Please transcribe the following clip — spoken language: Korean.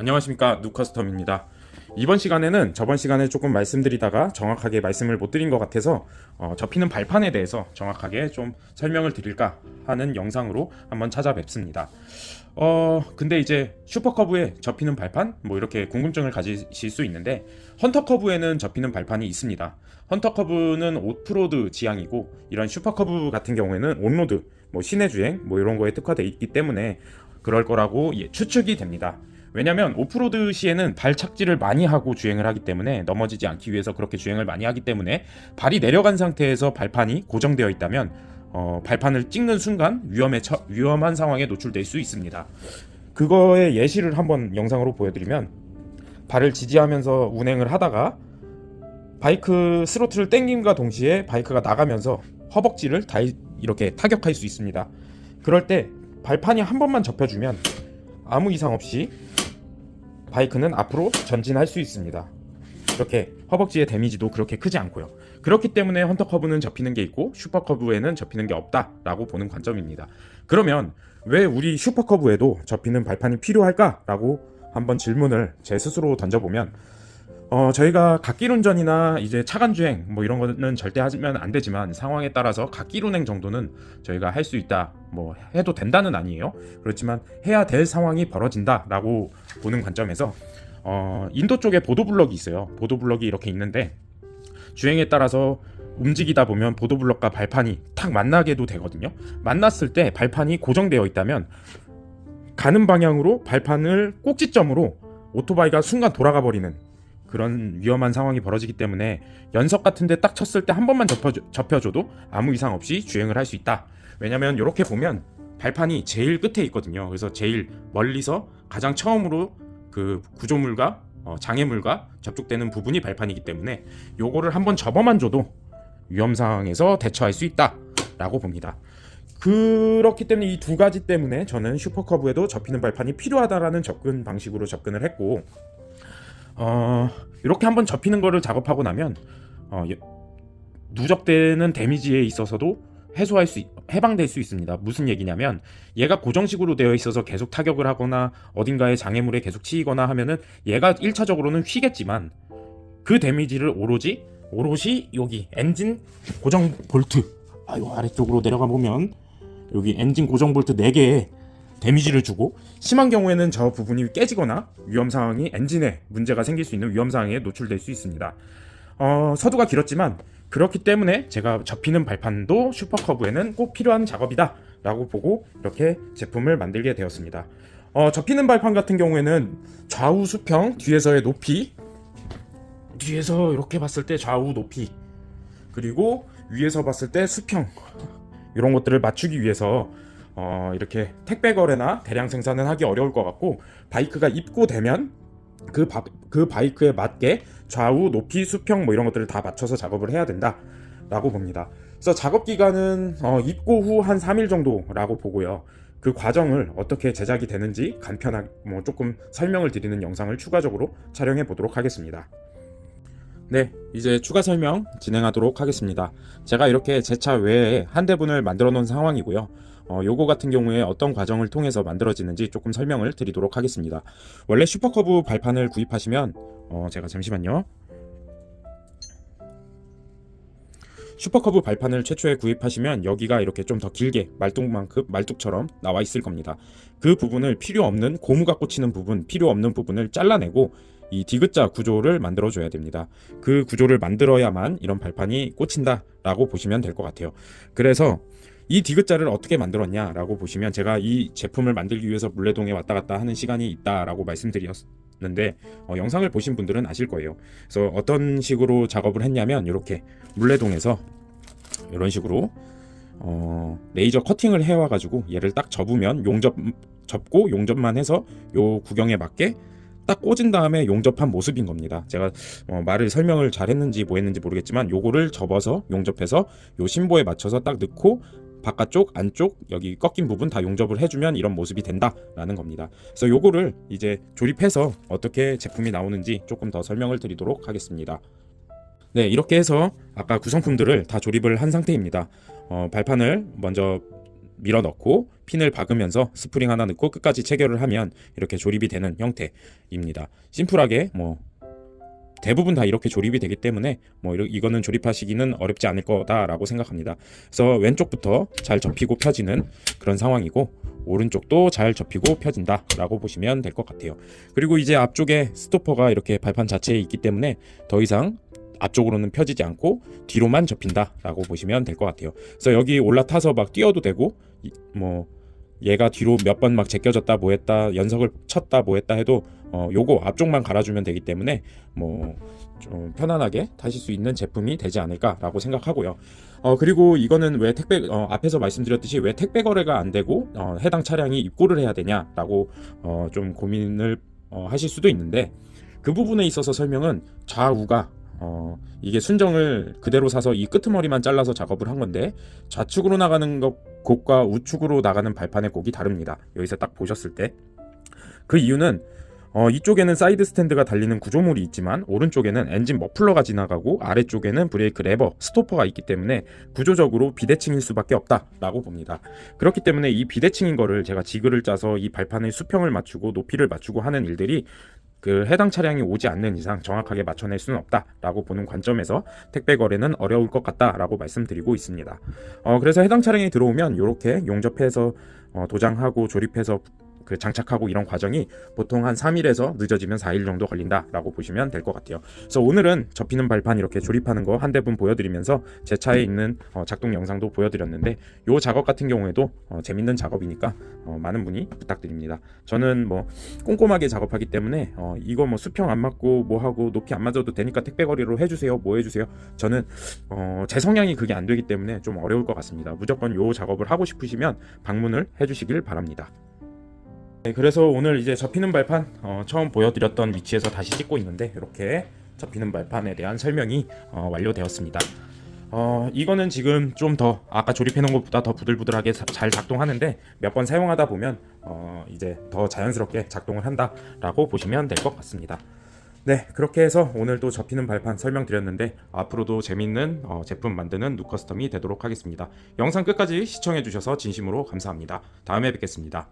안녕하십니까 누커스텀입니다. 이번 시간에는 저번 시간에 조금 말씀드리다가 정확하게 말씀을 못 드린 것 같아서 어, 접히는 발판에 대해서 정확하게 좀 설명을 드릴까 하는 영상으로 한번 찾아뵙습니다. 어 근데 이제 슈퍼커브에 접히는 발판 뭐 이렇게 궁금증을 가지실 수 있는데 헌터커브에는 접히는 발판이 있습니다. 헌터커브는 오프로드 지향이고 이런 슈퍼커브 같은 경우에는 온로드 뭐 시내 주행 뭐 이런 거에 특화되어 있기 때문에 그럴 거라고 예, 추측이 됩니다. 왜냐면 오프로드 시에는 발 착지를 많이 하고 주행을 하기 때문에 넘어지지 않기 위해서 그렇게 주행을 많이 하기 때문에 발이 내려간 상태에서 발판이 고정되어 있다면 어, 발판을 찍는 순간 위험에 처, 위험한 상황에 노출될 수 있습니다. 그거의 예시를 한번 영상으로 보여드리면 발을 지지하면서 운행을 하다가 바이크 스로틀을 땡김과 동시에 바이크가 나가면서 허벅지를 다 이렇게 타격할 수 있습니다. 그럴 때 발판이 한 번만 접혀주면 아무 이상 없이 바이크는 앞으로 전진할 수 있습니다. 이렇게 허벅지의 데미지도 그렇게 크지 않고요. 그렇기 때문에 헌터 커브는 접히는 게 있고 슈퍼 커브에는 접히는 게 없다라고 보는 관점입니다. 그러면 왜 우리 슈퍼 커브에도 접히는 발판이 필요할까라고 한번 질문을 제 스스로 던져보면 어, 저희가 갓길 운전이나 이제 차간 주행 뭐 이런 거는 절대 하면 안 되지만 상황에 따라서 갓길 운행 정도는 저희가 할 수 있다. 뭐 해도 된다는 아니에요. 그렇지만 해야 될 상황이 벌어진다라고 보는 관점에서 어, 인도 쪽에 보도블럭이 있어요. 보도블럭이 이렇게 있는데 주행에 따라서 움직이다 보면 보도블럭과 발판이 탁 만나게도 되거든요. 만났을 때 발판이 고정되어 있다면 가는 방향으로 발판을 꼭지점으로 오토바이가 순간 돌아가 버리는 그런 위험한 상황이 벌어지기 때문에 연석 같은데 딱 쳤을 때 한 번만 접혀줘, 접혀줘 도 아무 이상 없이 주행을 할 수 있다. 왜냐면 이렇게 보면 발판이 제일 끝에 있거든요. 그래서 제일 멀리서 가장 처음으로 그 구조물과 어, 장애물과 접촉되는 부분이 발판이기 때문에 요거를 한번 접어만 줘도 위험 상황에서 대처할 수 있다라고 봅니다. 그렇기 때문에 이 두 가지 때문에 저는 슈퍼커브에도 접히는 발판이 필요하다라는 접근 방식으로 접근을 했고 어, 이렇게 한번 접히는 거를 작업하고 나면 어, 예- 누적되는 데미지에 있어서도 해소할 수 있- 해방될 수 있습니다. 무슨 얘기냐면 얘가 고정식으로 되어 있어서 계속 타격을 하거나 어딘가에 장애물에 계속 치이거나 하면은 얘가 1차적으로는 휘겠지만 그 데미지를 오로지 오롯이 여기 엔진 고정 볼트 아유 아래쪽으로 내려가 보면 여기 엔진 고정 볼트 4개에 데미지를 주고 심한 경우에는 저 부분이 깨지거나 위험 상황이 엔진에 문제가 생길 수 있는 위험 상황에 노출될 수 있습니다. 어, 서두가 길었지만 그렇기 때문에 제가 접히는 발판도 슈퍼커브에는 꼭 필요한 작업이다 라고 보고 이렇게 제품을 만들게 되었습니다. 어, 접히는 발판 같은 경우에는 좌우 수평, 뒤에서의 높이, 뒤에서 이렇게 봤을 때 좌우 높이, 그리고 위에서 봤을 때 수평 이런 것들을 맞추기 위해서 어, 이렇게 택배 거래나 대량 생산은 하기 어려울 것 같고 바이크가 입고되면 그, 바, 그 바이크에 맞게 좌우 높이 수평 뭐 이런 것들을 다 맞춰서 작업을 해야 된다라고 봅니다. 그래서 작업 기간은 어, 입고 후 한 3일 정도라고 보고요. 그 과정을 어떻게 제작이 되는지 간편하게 뭐 조금 설명을 드리는 영상을 추가적으로 촬영해 보도록 하겠습니다. 네, 이제 추가 설명 진행하도록 하겠습니다. 제가 이렇게 제 차 외에 한 대분을 만들어 놓은 상황이고요. 어, 요거 같은 경우에 어떤 과정을 통해서 만들어지는지 조금 설명을 드리도록 하겠습니다. 원래 슈퍼커브 발판을 구입하시면 어, 제가 잠시만요. 슈퍼커브 발판을 최초에 구입하시면 여기가 이렇게 좀 더 길게 말뚝만큼 말뚝처럼 나와 있을 겁니다. 그 부분을 필요 없는 고무가 꽂히는 부분, 필요 없는 부분을 잘라내고 이 디귿자 구조를 만들어 줘야 됩니다. 그 구조를 만들어야만 이런 발판이 꽂힌다라고 보시면 될 것 같아요. 그래서 이 디귿자를 어떻게 만들었냐라고 보시면 제가 이 제품을 만들기 위해서 물레동에 왔다 갔다 하는 시간이 있다라고 말씀드렸는데 어, 영상을 보신 분들은 아실 거예요. 그래서 어떤 식으로 작업을 했냐면 이렇게 물레동에서 이런 식으로 어, 레이저 커팅을 해와 가지고 얘를 딱 접으면 용접 접고 용접만 해서 요 구경에 맞게 딱 꽂은 다음에 용접한 모습인 겁니다. 제가 어, 말을 설명을 잘 했는지 뭐 했는지 모르겠지만 요거를 접어서 용접해서 요 심보에 맞춰서 딱 넣고 바깥쪽, 안쪽, 여기 꺾인 부분 다 용접을 해주면 이런 모습이 된다라는 겁니다. 그래서 요거를 이제 조립해서 어떻게 제품이 나오는지 조금 더 설명을 드리도록 하겠습니다. 네, 이렇게 해서 아까 구성품들을 다 조립을 한 상태입니다. 어, 발판을 먼저 밀어 넣고 핀을 박으면서 스프링 하나 넣고 끝까지 체결을 하면 이렇게 조립이 되는 형태입니다. 심플하게 뭐 대부분 다 이렇게 조립이 되기 때문에 뭐 이거는 조립하시기는 어렵지 않을 거다라고 생각합니다. 그래서 왼쪽부터 잘 접히고 펴지는 그런 상황이고 오른쪽도 잘 접히고 펴진다라고 보시면 될 것 같아요. 그리고 이제 앞쪽에 스토퍼가 이렇게 발판 자체에 있기 때문에 더 이상 앞쪽으로는 펴지지 않고 뒤로만 접힌다라고 보시면 될 것 같아요. 그래서 여기 올라타서 막 뛰어도 되고 이- 뭐 얘가 뒤로 몇 번 막 제껴졌다 뭐했다 연석을 쳤다 뭐했다 해도 어 요거 앞쪽만 갈아주면 되기 때문에 뭐 좀 편안하게 타실 수 있는 제품이 되지 않을까라고 생각하고요. 어 그리고 이거는 왜 택배 어, 앞에서 말씀드렸듯이 왜 택배 거래가 안 되고 어, 해당 차량이 입고를 해야 되냐라고 어, 좀 고민을 어, 하실 수도 있는데 그 부분에 있어서 설명은 좌우가 어, 이게 순정을 그대로 사서 이 끄트머리만 잘라서 작업을 한 건데 좌측으로 나가는 것 곡과 우측으로 나가는 발판의 곡이 다릅니다. 여기서 딱 보셨을 때 그 이유는 어, 이쪽에는 사이드 스탠드가 달리는 구조물이 있지만 오른쪽에는 엔진 머플러가 지나가고 아래쪽에는 브레이크 레버, 스토퍼가 있기 때문에 구조적으로 비대칭일 수밖에 없다라고 봅니다. 그렇기 때문에 이 비대칭인 거를 제가 지그를 짜서 이 발판의 수평을 맞추고 높이를 맞추고 하는 일들이 그 해당 차량이 오지 않는 이상 정확하게 맞춰낼 수는 없다라고 보는 관점에서 택배 거래는 어려울 것 같다라고 말씀드리고 있습니다. 어, 그래서 해당 차량이 들어오면 이렇게 용접해서 어, 도장하고 조립해서 그 장착하고 이런 과정이 보통 한 3일에서 늦어지면 4일 정도 걸린다라고 보시면 될 것 같아요. 그래서 오늘은 접히는 발판 이렇게 조립하는 거 한 대분 보여드리면서 제 차에 있는 어, 작동 영상도 보여드렸는데 요 작업 같은 경우에도 어, 재밌는 작업이니까 어, 많은 분이 부탁드립니다. 저는 뭐 꼼꼼하게 작업하기 때문에 어, 이거 뭐 수평 안 맞고 뭐 하고 높이 안 맞아도 되니까 택배 거리로 해주세요 뭐 해주세요 저는 어, 제 성향이 그게 안 되기 때문에 좀 어려울 것 같습니다 무조건 요 작업을 하고 싶으시면 방문을 해주시길 바랍니다 네, 그래서 오늘 이제 접히는 발판 어, 처음 보여드렸던 위치에서 다시 찍고 있는데 이렇게 접히는 발판에 대한 설명이 어, 완료되었습니다. 어, 이거는 지금 좀 더 아까 조립해 놓은 것보다 더 부들부들하게 사- 잘 작동하는데 몇 번 사용하다 보면 어, 이제 더 자연스럽게 작동을 한다라고 보시면 될 것 같습니다. 네, 그렇게 해서 오늘 또 접히는 발판 설명드렸는데 앞으로도 재밌는 어, 제품 만드는 누커스텀이 되도록 하겠습니다. 영상 끝까지 시청해 주셔서 진심으로 감사합니다. 다음에 뵙겠습니다.